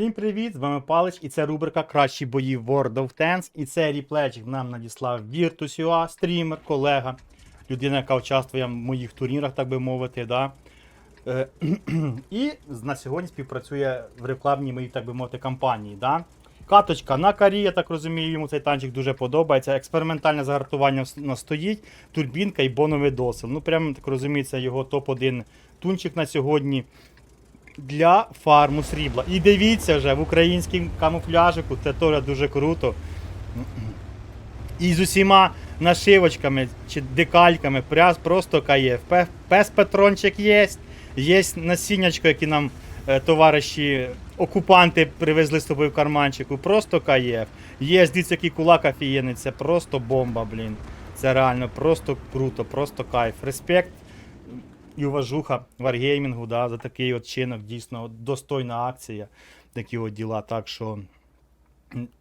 Всім привіт! З вами Палич, і це рубрика Кращі бої World of Tanks. І цей ріплечик нам надіслав Virtus.ua, стрімер, колега, людина, яка участвує в моїх турнірах, так би мовити. Да? Е, і на сьогодні співпрацює в рекламній моїй, так би мовити, кампанії. Да? Каточка на карі, я так розумію, йому цей танчик дуже подобається. Експериментальне загартування стоїть, турбінка і боновий досил. Ну, прямо так розумію, це його топ-1 тунчик на сьогодні для фарму срібла. І дивіться вже в українському камуфляжику, це теж дуже круто. І з усіма нашивочками чи декальками просто каєв. Пес Патрончик є. Є насіннячко, які нам е, товариші окупанти привезли з собою в карманчику. Просто каєв. Є, дивіться, який кулак офігенний, це просто бомба, блін. Це реально просто круто, просто кайф. Респект і уважуха варгеймінгу, да, за такий от чинок, дійсно достойна акція, такі от діла. Так що,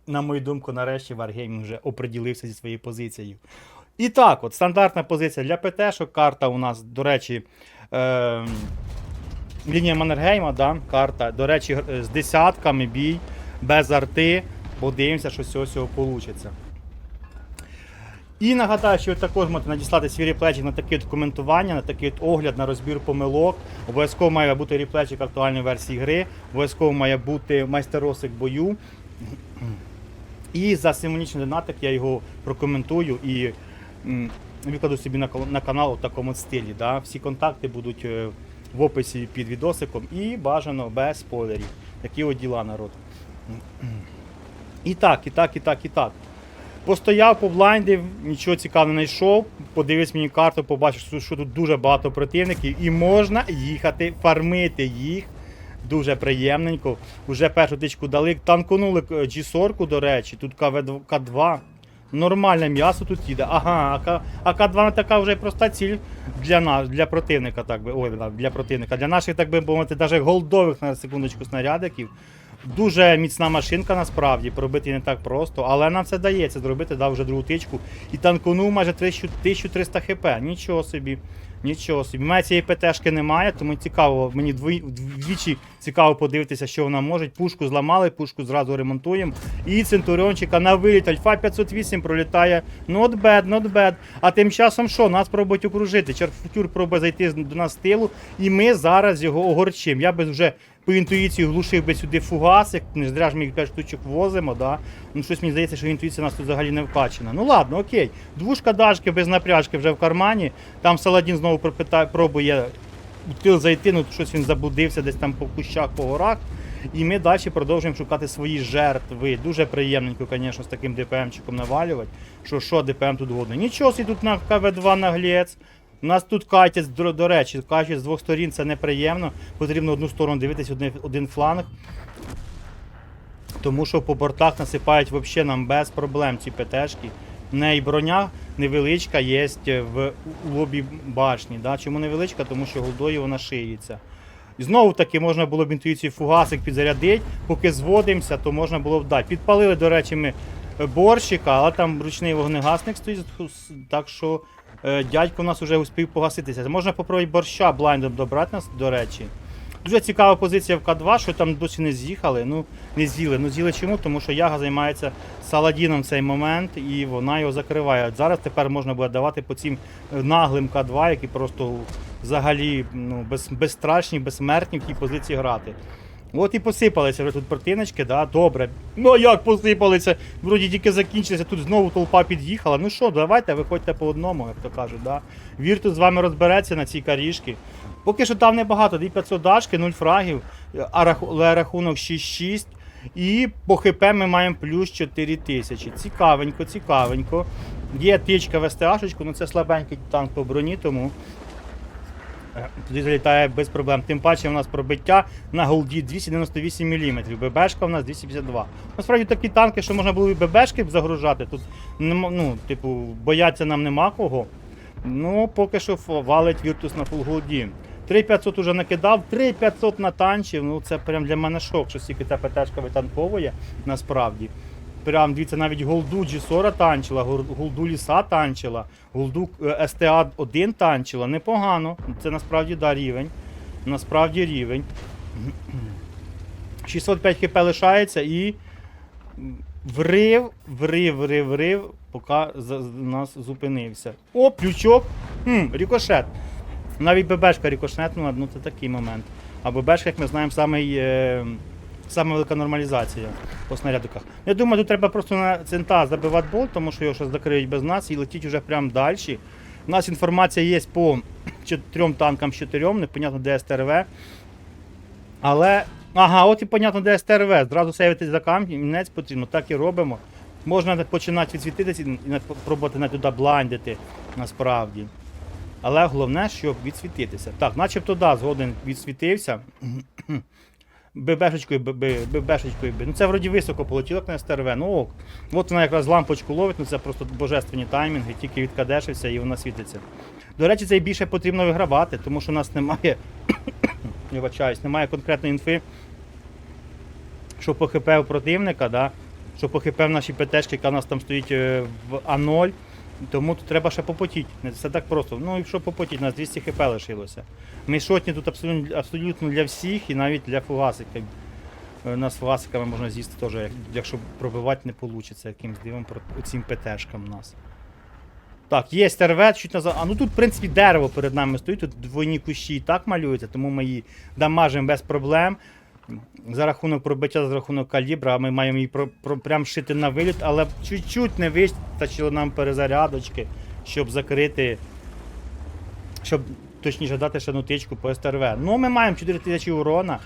на мою думку, нарешті Wargaming вже оприділився зі своєю позицією. І так, от стандартна позиція для ПТ, що карта у нас, до речі, е, лінія Маннергейма, да, карта, до речі, з десятками бій, без арти. Подивимося, що з цього всього вийде. І нагадаю, що ви також можете надіслати свій реплечик на таке от коментування, на такий огляд, на розбір помилок. Обов'язково має бути реплечик актуальної версії гри, обов'язково має бути майстеросик бою. І за символічний донатик я його прокоментую і викладу собі на, на канал у такому стилі. Да? Всі контакти будуть е, в описі під відосиком і бажано без спойлерів. Такі от діла, народ. І так, і так, і так, і так. Постояв, поблайндив, нічого цікавого не знайшов. Подивився мені карту, побачив, що- тут дуже багато противників, і можна їхати фармити їх. Дуже приємненько. Уже першу тичку дали. Танконули е, G40, до речі, тут КВ- К2. Нормальне м'ясо тут їде. Ага, а К- а К2 не така вже проста ціль для нас, для противника, так би. Ой, для противника. Для наших, так би мовити, навіть голдових на секундочку снарядиків. Дуже міцна машинка насправді, пробити не так просто, але нам це дається зробити, дав вже другу тичку. І танконув майже 1300 хп. Нічого собі. Нічого собі. У мене цієї ПТшки немає, тому цікаво, мені дві- вдвічі цікаво подивитися, що вона може. Пушку зламали, пушку зразу ремонтуємо. І центуріончика на виліт. Альфа 508 пролітає. Not bad, not bad. А тим часом що? Нас пробують окружити. Черфутюр пробує зайти до нас з тилу, і ми зараз його огорчимо. Я би вже по інтуїції глушив би сюди фугасик, не зря ж ми їх 5 штучок возимо, да? Ну щось мені здається, що інтуїція у нас тут взагалі не вкачена. Ну ладно, окей. Двушка дашки без напряжки вже в кармані. Там Саладін знову пробує в тил зайти, ну щось він заблудився десь там по кущах, по горах. І ми далі продовжуємо шукати свої жертви. Дуже приємненько, звісно, з таким ДПМчиком навалювати. Що що ДПМ тут годно. Нічого тут на КВ-2 наглець. У нас тут катять, до, до речі, катять з двох сторін, це неприємно. Потрібно одну сторону дивитись, один, один фланг. Тому що по бортах насипають взагалі нам без проблем ці ПТшки. В неї броня невеличка є в у лобі башні. Да? Чому невеличка? Тому що голдою вона шиється. І знову таки можна було б інтуїцію фугасик підзарядити, поки зводимося, то можна було б дати. Підпалили, до речі, ми е, борщика, але там ручний вогнегасник стоїть, так що е, дядько у нас вже успів погаситися. Можна попробувати борща блайндом добрати нас, до речі. Дуже цікава позиція в К2, що там досі не з'їхали. Ну, не з'їли. Ну з'їли чому? Тому що Яга займається Саладіном в цей момент і вона його закриває. Зараз тепер можна буде давати по цим е, наглим К2, які просто взагалі ну, без, безстрашні, безсмертні в тій позиції грати. От і посипалися вже тут противнички, да, добре. Ну як посипалися? Вроді тільки закінчилися, тут знову толпа під'їхала. Ну що, давайте, виходьте по одному, як то кажуть. Да. Віртус з вами розбереться на цій карішки. Поки що там небагато, 2500 дашки, 0 фрагів, а рахунок 6-6. І по ХП ми маємо плюс 4000. Цікавенько, цікавенько. Є тичка в СТАшечку, ну це слабенький танк по броні, тому туди залітає без проблем. Тим паче у нас пробиття на голді 298 мм, ББшка у нас 252. Насправді такі танки, що можна було і ББшки загружати. Тут ну, типу, бояться нам нема кого. Ну, поки що валить Virtus на фул голді. 3500 уже накидав, 3500 натанчив. Ну це прям для мене шок, що стільки ця ПТшка витанковує насправді. Прям дивіться, навіть голду G40 танчила, голду ліса танчила, голду е, СТА 1 танчила. Непогано. Це насправді да, рівень. Насправді рівень. 605 хп лишається і. Врив, врив, врив, врив, поки з- нас зупинився. О, плючок! Хм, рікошет. Навіть ББшка рікошетнула, ну це такий момент. А ББшка, як ми знаємо, самий, е, саме велика нормалізація по снарядиках. Я думаю, тут треба просто на цента забивати болт, тому що його ще закриють без нас і летіть вже прямо далі. У нас інформація є по трьом танкам з чотирьом, непонятно де СТРВ. Але. Ага, от і понятно, де СТРВ. Зразу сейвитись за камінець потрібно, так і робимо. Можна починати відсвітитися і пробувати на туди блайндити насправді. Але головне, щоб відсвітитися. Так, начебто да, згоден відсвітився. ББшечкою, ББшечкою. Ну це вроді високо полетіло як на СТРВ. Ну ок. От вона якраз лампочку ловить, ну це просто божественні таймінги, тільки відкадешився і вона світиться. До речі, це і більше потрібно вигравати, тому що у нас немає. Вибачаюсь, немає конкретної інфи, що по ХП у противника, да? що по ХП в нашій ПТшці, яка у нас там стоїть е, в А0. Тому тут треба ще попотіти. Не все так просто. Ну і що попотіть, у нас 200 хп лишилося. Ми шотні тут абсолютно, абсолютно для всіх і навіть для фугасиків. Е, Нас фугасиками можна з'їсти теж, якщо пробивати не вийде якимсь дивом цим ПТшкам у нас. Так, є стервет, чуть назад. А ну тут, в принципі, дерево перед нами стоїть, тут двойні кущі і так малюються, тому ми її дамажимо без проблем. За рахунок пробиття, за рахунок калібра, ми маємо її про, про, прям шити на виліт, але чуть-чуть не вистачило нам перезарядочки, щоб закрити. Щоб точніше дати ще нутичку по СТРВ. Ну, ми маємо 4000 урона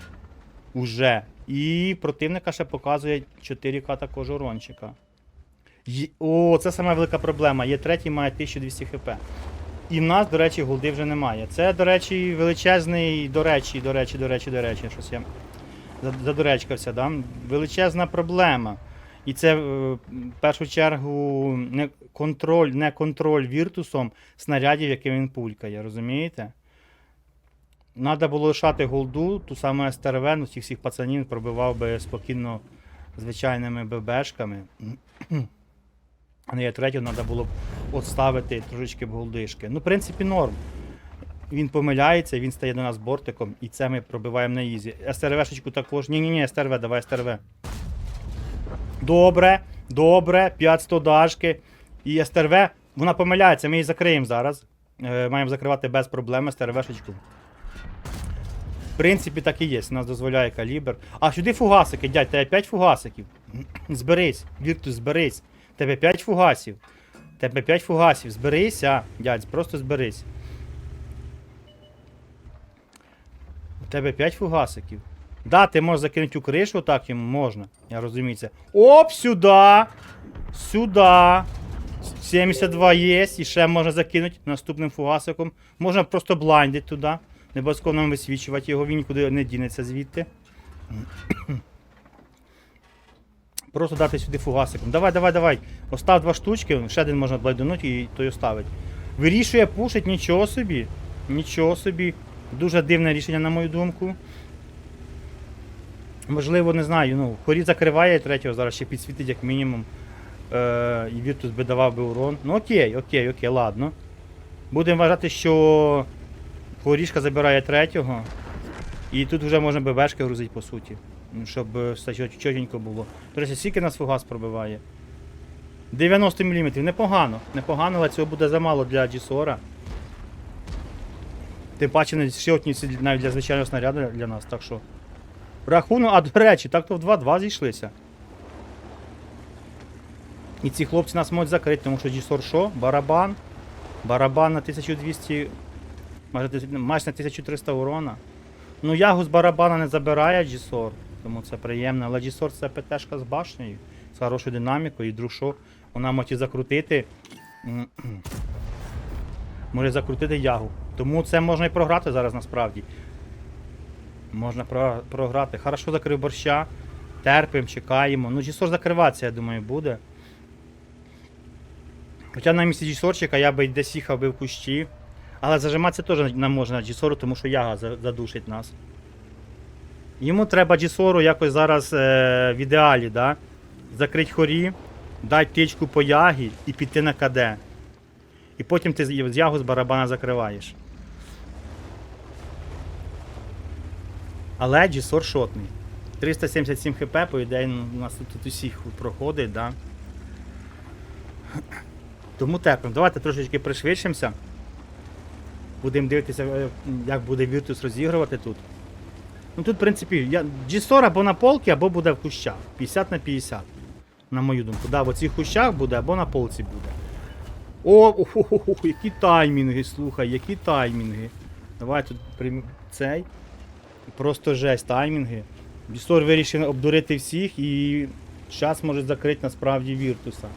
уже. І противника ще показує 4К також урончика. Є- О, це саме велика проблема. Є третій, має 1200 хп. І в нас, до речі, голди вже немає. Це, до речі, величезний, до речі, до речі, до речі, до речі, щось я задуречкався, да? величезна проблема. І це е, в першу чергу не контроль, не контроль віртусом снарядів, яким він пулькає, розумієте? Надо було лишати голду, ту саму СТРВ, ну цих всіх пацанів пробивав би спокійно звичайними ББшками. А не третю, треба було б отставити трошечки б голдишки. Ну, в принципі, норм. Він помиляється, він стає до нас бортиком, і це ми пробиваємо на ізі. СТРВшечку також. Ні-ні-ні, СТРВ, давай СТРВ. Добре, добре, 500 дашки. І СТРВ, вона помиляється, ми її закриємо зараз. Е, маємо закривати без проблем СТРВшечку. В принципі, так і є, нас дозволяє калібр. А сюди фугасики, дядь, тебе 5 фугасиків. Зберись, Віртус, зберись. Тебе 5 фугасів. Тебе 5 фугасів. Зберися, дядь, просто зберись. Тебе 5 фугасиків. Да, ти можеш закинути у кришу, так йому можна. Я розумію це. Оп, сюди! Сюди! 72 є, і ще можна закинути наступним фугасиком. Можна просто блайндити туди. Не обов'язково нам висвічувати його, він нікуди не дінеться звідти. Просто дати сюди фугасиком. Давай, давай, давай. Остав два штучки, ще один можна блайдунути і той оставить. Вирішує пушить, нічого собі. Нічого собі. Дуже дивне рішення, на мою думку. Можливо, не знаю. Ну, хорі закриває третього, зараз ще підсвітить як мінімум. Е, і Віртус би давав би урон. Ну окей, окей, окей, ладно. Будемо вважати, що хорішка забирає третього. І тут вже можна ББшки грузити по суті. Ну, Щоб е, все чот- чотенько було. Речі, скільки нас фугас пробиває? 90 мм. Непогано. Непогано, але цього буде замало для Джісора. Тим паче не сьотні навіть для звичайного снаряду для нас, так що. Рахунок, а до речі, так то в 2-2 зійшлися. І ці хлопці нас можуть закрити, тому що Джісор що? Барабан. Барабан на 1200. Майже, на 1300 урона. Ну, ягу з барабана не забирає Джісор, тому це приємно. Але Джісор це ПТшка з башнею, з хорошою динамікою, і друг що, вона може закрутити. Може закрутити ягу. Тому це можна і програти зараз насправді. Можна програти. Хорошо закрив борща. Терпимо, чекаємо. Ну, Джісор закриватися, я думаю, буде. Хоча на місці Джісорчика я би десь їхав би в кущі. Але зажиматися теж не можна Джісору, тому що яга задушить нас. Йому треба Джісору якось зараз е, в ідеалі, да? закрити хорі, дати тичку по ягі і піти на КД. І потім ти з ягу з барабана закриваєш. Але Джісор шотний. 377 хп, по ідеї, ну, у нас тут, усіх проходить, да. Тому тепимо. Давайте трошечки пришвидшимося. Будемо дивитися, е, як буде Virtus розігрувати тут. Ну тут, в принципі, я... G40 або на полці, або буде в кущах. 50 на 50. На мою думку. Да, в оцих кущах буде, або на полці буде. О, о, о, о, о, які таймінги, слухай, які таймінги. Давай тут прийм... цей. Просто жесть, таймінги. Бісор вирішив обдурити всіх і час може закрити насправді Віртуса.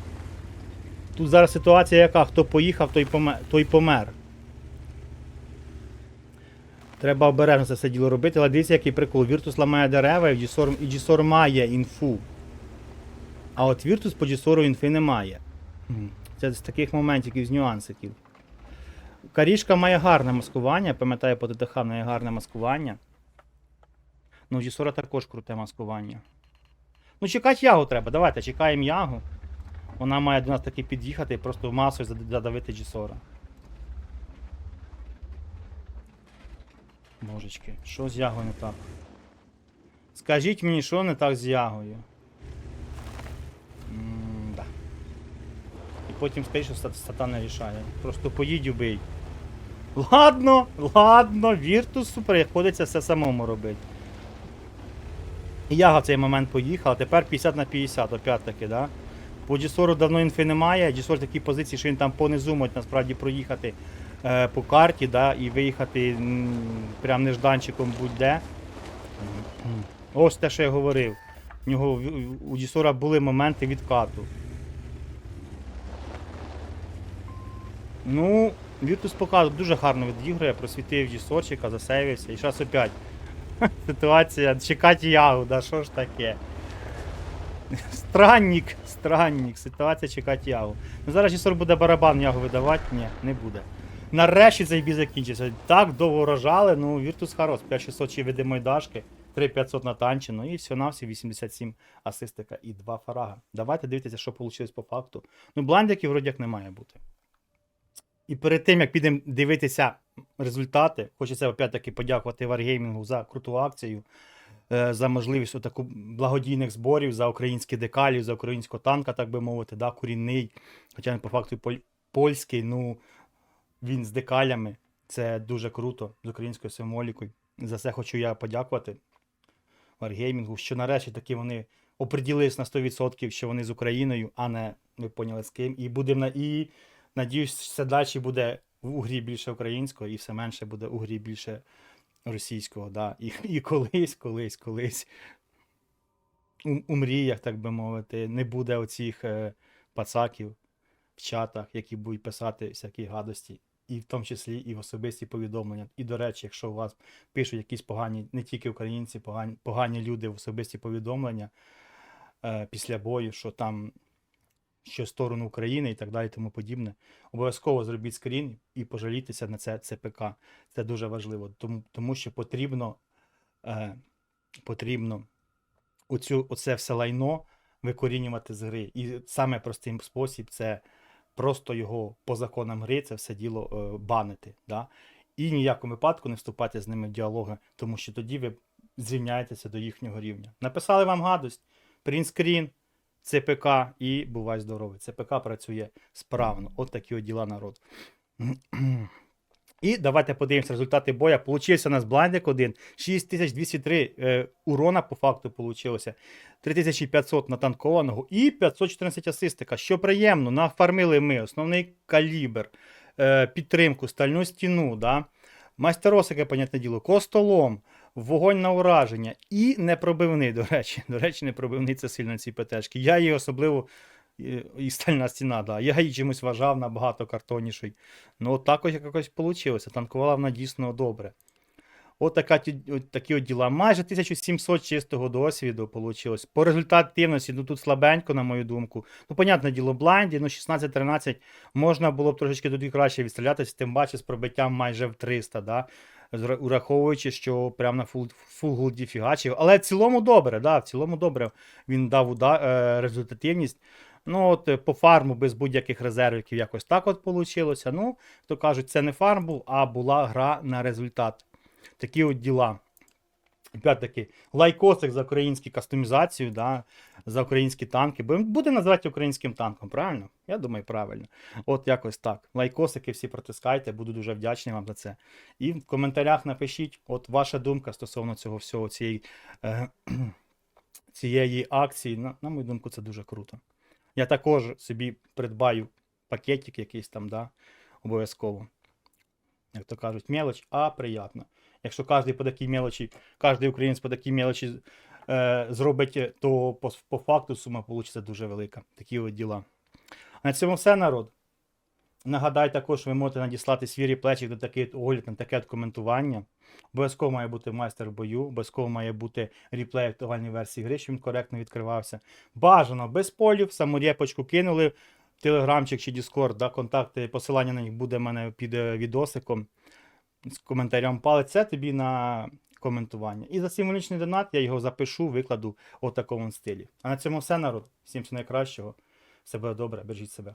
Тут зараз ситуація яка? Хто поїхав, той помер. Той помер. Треба обережно це все діло робити, але дивіться, який прикол. Віртус ламає дерева, і G-Sor має інфу. А от Віртус по G-Sor інфи немає. Мгм. Це з таких моментів, з нюансиків. Карішка має гарне маскування, пам'ятаю, по ТТХ має гарне маскування. Ну, G-Sor також круте маскування. Ну, чекати ягу треба. Давайте чекаємо ягу. Вона має до нас таки під'їхати і просто масою зад- задавити G-Sor. Божечки, що з ягою не так? Скажіть мені, що не так з ягою? М-да. І потім скажіть, що стата не рішає. Просто поїдь убий. Ладно, ладно, Віртусу приходиться все самому робити. Яга в цей момент поїхала, тепер 50 на 50, опять таки, да? По Джісору давно інфи немає, Джісор в такій позиції, що він там понизу може насправді проїхати е, по карті, да, і виїхати м, прям нежданчиком будь-де. Ось те, що я говорив. У нього у Джісора були моменти відкату. Ну, Віртус показує, дуже гарно відігрує, просвітив Джісорчика, засейвився. І зараз опять. Ситуація, чекати ягу, да що ж таке? Странник, странник, ситуація чекати ягу. Ну зараз Джісор буде барабан ягу видавати, ні, не буде. Нарешті цей бій закінчився. Так довго рожали, ну Віртус хорош, 5600 чи видимої дашки, 3500 на танчину і все на всі 87 асистика і 2 фарага. Давайте дивитися, що вийшло по факту. Ну, блайндиків вроді як не має бути. І перед тим, як підемо дивитися результати, хочеться опять-таки подякувати Wargaming за круту акцію, е, за можливість отаку благодійних зборів, за українські декалі, за українського танка, так би мовити, да, корінний, хоча він по факту поль- польський, ну він з декалями. Це дуже круто, з українською символікою. За це хочу я подякувати Wargaming, що нарешті таки вони оприділились на 100%, що вони з Україною, а не ви поняли з ким. І будемо на і надіюсь, все далі буде у грі більше українського, і все менше буде у грі більше російського. Да. І, і колись, колись, колись у, у мріях, так би мовити, не буде оцих е, пацаків в чатах, які будуть писати всякі гадості. І в тому числі і в особисті повідомлення. І, до речі, якщо у вас пишуть якісь погані, не тільки українці, погані, погані люди в особисті повідомлення е, після бою, що там що сторону України і так далі, тому подібне. Обов'язково зробіть скрін і пожалітеся на це ЦПК. Це дуже важливо, тому, тому що потрібно, е, потрібно оцю, оце все лайно викорінювати з гри. І саме простий спосіб це просто його по законам гри це все діло е, банити. Да? І ні в якому випадку не вступати з ними в діалоги, тому що тоді ви зрівняєтеся до їхнього рівня. Написали вам гадость, принтскрін, ЦПК і бувай здоровий. ЦПК працює справно. От такі от діла народ. І давайте подивимося результати боя. Получився у нас блайндик один. 6203 е, урона по факту получилося. 3500 натанкованого і 514 асистика. Що приємно, нафармили ми основний калібр, е, підтримку, стальну стіну, да? майстеросики, понятне діло, костолом, вогонь на ураження і непробивний, до речі. До речі, непробивний це сильно ці ПТшки. Я її особливо. І, стальна стіна, да. Я її чимось вважав набагато картонніший. Ну, от якось вийшло. Танкувала вона дійсно добре. От, от такі от діла. Майже 1700 чистого досвіду вийшло. По результативності, ну тут слабенько, на мою думку. Ну, понятне діло, блайнді, ну 16-13 можна було б трошечки туди краще відстрілятися, тим паче з пробиттям майже в 300, да? Ураховуючи, що прям на фул, фул голді фігачив. Але в цілому добре, да, в цілому добре він дав уда, е, результативність. Ну, от е, по фарму без будь-яких резервів якось так от вийшло. Ну, то кажуть, це не фарм був, а була гра на результат. Такі от діла. Опять-таки, лайкосик за українську кастомізацію, да, за українські танки. Бо буде називати українським танком, правильно? Я думаю, правильно. От якось так. Лайкосики всі протискайте, буду дуже вдячний вам за це. І в коментарях напишіть, от ваша думка стосовно цього всього, цієї, е, цієї акції. На, на мою думку, це дуже круто. Я також собі придбаю пакетик якийсь там, да, обов'язково. Як то кажуть, мелоч, а приємно. Якщо кожен по такій мелочі, кожен українець по такій мелочі е, зробить, то по, по факту сума вийде дуже велика. Такі от діла. На цьому все, народ. Нагадаю також, ви можете надіслати свій реплечик до такий огляд на таке коментування. Обов'язково має бути майстер в бою, обов'язково має бути реплей актуальної версії гри, щоб він коректно відкривався. Бажано без полів, саму репочку кинули. Телеграмчик чи Discord, да, контакти, посилання на них буде в мене під е, відосиком з коментарем палець. Це тобі на коментування. І за символічний донат я його запишу, викладу у такому стилі. А на цьому все, народ. Всім всього найкращого. Все буде добре, бережіть себе.